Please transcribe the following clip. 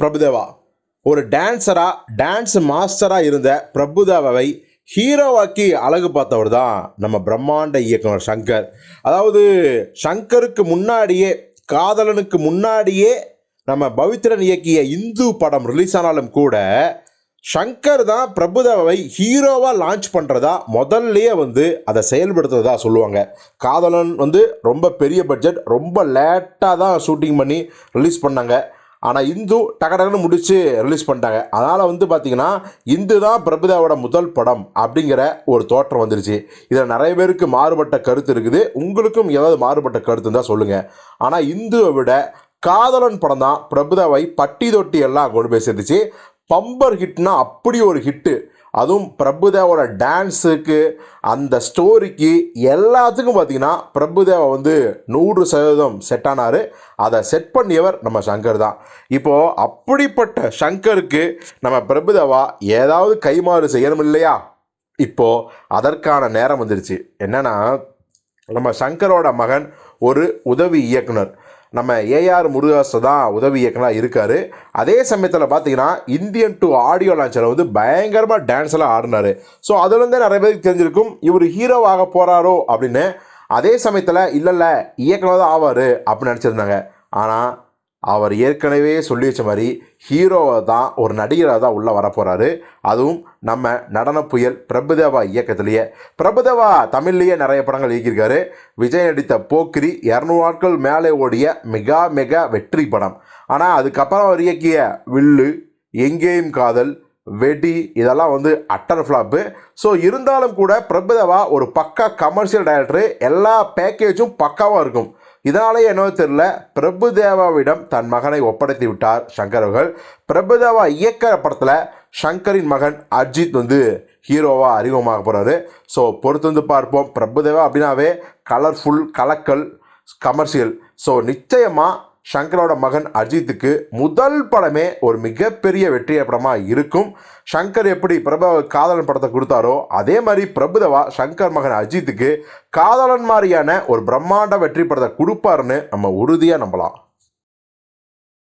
பிரபுதேவா. ஒரு டான்ஸராக டான்ஸ் மாஸ்டராக இருந்த பிரபுதேவாவை ஹீரோவாக்கி அழகு பார்த்தவர் தான் நம்ம பிரம்மாண்ட இயக்குனர் சங்கர். அதாவது சங்கருக்கு முன்னாடியே காதலனுக்கு முன்னாடியே நம்ம பவித்ரன் இயக்கிய இந்து படம் ரிலீஸ் ஆனாலும் கூட சங்கர் தான் பிரபுதேவாவை ஹீரோவாக லான்ச் பண்ணுறதா முதல்லையே வந்து அதை செயல்படுத்துறதா சொல்லுவாங்க. காதலன் வந்து ரொம்ப பெரிய பட்ஜெட் ரொம்ப லேட்டாக தான் ஷூட்டிங் பண்ணி ரிலீஸ் பண்ணாங்க. ஆனால் இந்து டகடகன்னு முடித்து ரிலீஸ் பண்ணிட்டாங்க. அதனால் வந்து பார்த்திங்கன்னா இந்து தான் பிரபுதேவோட முதல் படம் அப்படிங்கிற ஒரு தோற்றம் வந்துருச்சு. இதில் நிறைய பேருக்கு மாறுபட்ட கருத்து இருக்குது. உங்களுக்கும் ஏதாவது மாறுபட்ட கருத்து இருந்தால் சொல்லுங்கள் ஆனால் இந்துவை விட காதலன் படம் தான் பிரபுதாவை பட்டி தொட்டி எல்லாம் கொண்டு போய் சேர்த்துச்சு. பம்பர் ஹிட்னா அப்படி ஒரு ஹிட்டு அதுவும் பிரபுதேவோட டான்ஸுக்கு அந்த ஸ்டோரிக்கு எல்லாத்துக்கும் பார்த்தீங்கன்னா பிரபுதேவா வந்து நூறு சதவீதம் செட் ஆனார். அதை செட் பண்ணியவர் நம்ம சங்கர் தான். இப்போது அப்படிப்பட்ட சங்கருக்கு நம்ம பிரபுதேவா ஏதாவது கைமாறு செய்யணும் இல்லையா? இப்போது அதற்கான நேரம் வந்துருச்சு. என்னென்னா நம்ம சங்கரோட மகன் ஒரு உதவி இயக்குனர். நம்ம ஏஆர் முருகாஸ் தான் உதவி இயக்குனராக இருக்கார். அதே சமயத்தில் பார்த்தீங்கன்னா இந்தியன் டு ஆடியோ லான்ச்சரை வந்து பயங்கரமாக டான்ஸ் எல்லாம் ஆடினார். ஸோ அதுலேருந்தே நிறைய பேருக்கு தெரிஞ்சிருக்கும் இவர் ஹீரோவாக போகிறாரோ அப்படின்னு. அதே சமயத்தில் இல்லை இல்லை இயக்குனர் தான் ஆவார் அப்படின்னு நினச்சிருந்தாங்க. ஆனால் அவர் ஏற்கனவே சொல்லி வச்ச மாதிரி ஹீரோவை தான் ஒரு நடிகராக தான் உள்ளே வரப்போகிறாரு அதுவும் நம்ம நடன புயல் பிரபுதேவா இயக்கத்திலேயே. பிரபுதேவா தமிழ்லேயே நிறைய படங்கள் இயக்கியிருக்காரு. விஜய் நடித்த போக்கிரி இரநூறு நாட்கள் மேலே ஓடிய மிக மிக வெற்றி படம். ஆனால் அதுக்கப்புறம் அவர் இயக்கிய வில்லு எங்கேயும் காதல் வெடி இதெல்லாம் வந்து அட்டர் ஃப்ளாப்பு ஸோ இருந்தாலும் கூட பிரபுதேவா ஒரு பக்கா கமர்ஷியல் டைரக்டரு எல்லா பேக்கேஜும் பக்காவாக இருக்கும். இதனாலே என்னவோ தெரியல பிரபுதேவாவிடம் தன் மகனை ஒப்படைத்து விட்டார் சங்கர் அவர்கள். பிரபுதேவா இயக்கிற படத்தில் சங்கரின் மகன் அஜித் வந்து ஹீரோவாக அறிமுகமாக போகிறாரு ஸோ பொறுத்து வந்து பார்ப்போம். பிரபுதேவா அப்படின்னாவே கலர்ஃபுல் கலக்கல் கமர்ஷியல் ஸோ நிச்சயமாக சங்கரோட மகன் அஜித்துக்கு முதல் படமே ஒரு மிகப்பெரிய வெற்றி படமாக இருக்கும். சங்கர் எப்படி பிரபுதேவா காதலன் படத்தை கொடுத்தாரோ அதே மாதிரி பிரபுதவா சங்கர் மகன் அஜித்துக்கு காதலன் மாதிரியான ஒரு பிரம்மாண்ட வெற்றி படத்தை கொடுப்பாருன்னு நம்ம உறுதியாக நம்பலாம்.